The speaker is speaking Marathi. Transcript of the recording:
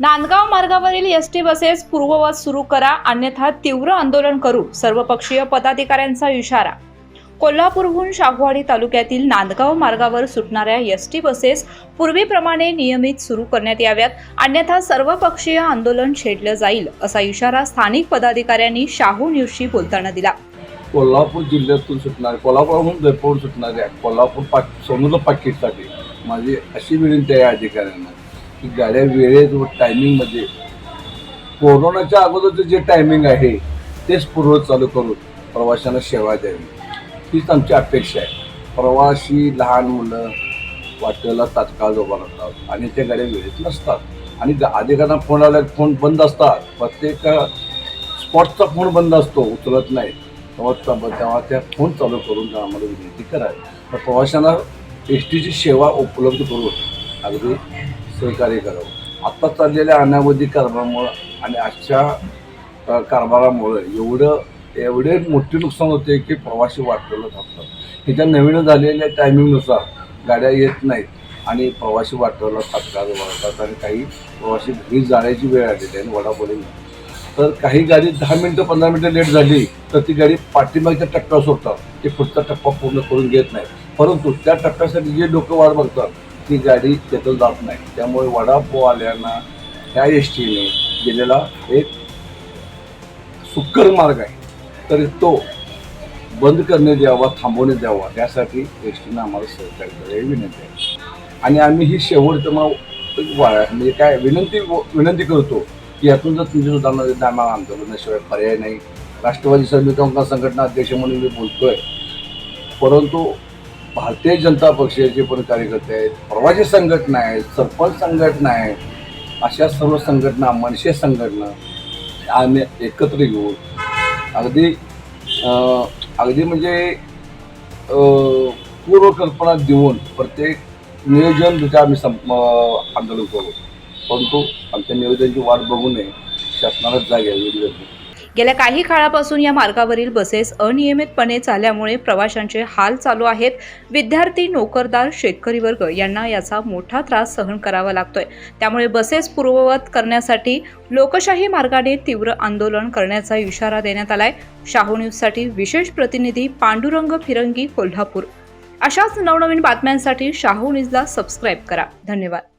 नांदगाव मार्गावरील एस टी बसेस पूर्ववत सुरू करा अन्यथा तीव्र आंदोलन करू सर्वपक्षीय पदाधिकाऱ्यांचा इशारा. कोल्हापूरहून शाहूवाडी तालुक्यातील नांदगाव मार्गावर सुटणाऱ्या एस टी बसेस पूर्वीप्रमाणे नियमित सुरू करण्यात याव्यात अन्यथा सर्वपक्षीय आंदोलन छेडलं जाईल असा इशारा स्थानिक पदाधिकाऱ्यांनी शाहू न्यूजशी बोलताना दिला. कोल्हापूर जिल्ह्यातून सुटणारे कोल्हापूरहून जयपूर सुटणाऱ्या कोल्हापूर पाक सोनुलं पाकिटसाठी माझी अशी विनंती आहे अधिकाऱ्यांना. की गाड्या वेळेत व टायमिंगमध्ये कोरोनाच्या अगोदरचं जे टायमिंग आहे तेच पूर्व चालू करून प्रवाशांना सेवा द्यावी. हीच आमची अपेक्षा आहे. प्रवासी लहान मुलं वाटेला तात्काळ उभा राहतात आणि त्या गाड्या वेळेत नसतात. आणि गा- फोन आला फोन बंद असतात. प्रत्येक स्पॉटचा फोन बंद असतो उचलत नाही. तेव्हा तेव्हा त्या फोन चालू करून आम्हाला विनंती करावी. तर प्रवाशांना एस टीची सेवा उपलब्ध करून अगदी सहकार्य करावं. आत्ता चाललेल्या अनावधी कारभारामुळं आणि आजच्या कारभारामुळं एवढं एवढे मोठे नुकसान होते की प्रवासी वाटलेलं थांबतात. ह्याच्या नवीन झालेल्या टायमिंगनुसार गाड्या येत नाहीत आणि प्रवासी वाटवला थांबतात वाढतात आणि काही प्रवासी घरी जाण्याची वेळ आलेली आहे आणि वडापोली तर काही गाडी दहा मिनटं पंधरा मिनटं लेट झाली तर ती गाडी पाठीमागच्या टप्प्यावर सोडतात. ते पुढचा टप्पा पूर्ण करून घेत नाही परंतु त्या टप्प्यासाठी जे लोक वाट बघतात ती गाडी तिथं जात नाही. त्यामुळे वडापाव त्या ह्या एस टीने गेलेला एक सुकर मार्ग आहे. तरी तो बंद करणे द्यावा थांबवणे द्यावा यासाठी एस टीनं आम्हाला सहकार्य विनंती आहे. आणि आम्ही ही शेवट वा- म्हणजे काय विनंती विनंती करतो की यातून जर तुमची सुधारणा झाली तर आम्हाला आंदोलनाशिवाय पर्याय नाही. राष्ट्रवादी श्रमिकांका संघटना अध्यक्ष म्हणून मी बोलतोय. परंतु भारतीय जनता पक्षाचे पण कार्यकर्ते आहेत प्रवासी संघटना आहेत सरपंच संघटना आहेत अशा सर्व संघटना मनसे संघटना आम्ही एकत्र येऊन अगदी अगदी म्हणजे पूर्वकल्पना देऊन प्रत्येक नियोजन तिथे आम्ही सं आंदोलन करू. परंतु आमच्या नियोजनाची वाट बघू नये शासनालाच जाग यावी गेल्या काही काळापासून या मार्गावरील बसेस अनियमितपणे चालल्यामुळे प्रवाशांचे हाल चालू आहेत. विद्यार्थी नोकरदार शेतकरी वर्ग यांना याचा मोठा त्रास सहन करावा लागतोय. त्यामुळे बसेस पूर्ववत करण्यासाठी लोकशाही मार्गाने तीव्र आंदोलन करण्याचा इशारा देण्यात आलाय. शाहू न्यूजसाठी विशेष प्रतिनिधी पांडुरंग फिरंगी कोल्हापूर. अशाच नवनवीन बातम्यांसाठी शाहू न्यूजला सबस्क्राईब करा. धन्यवाद.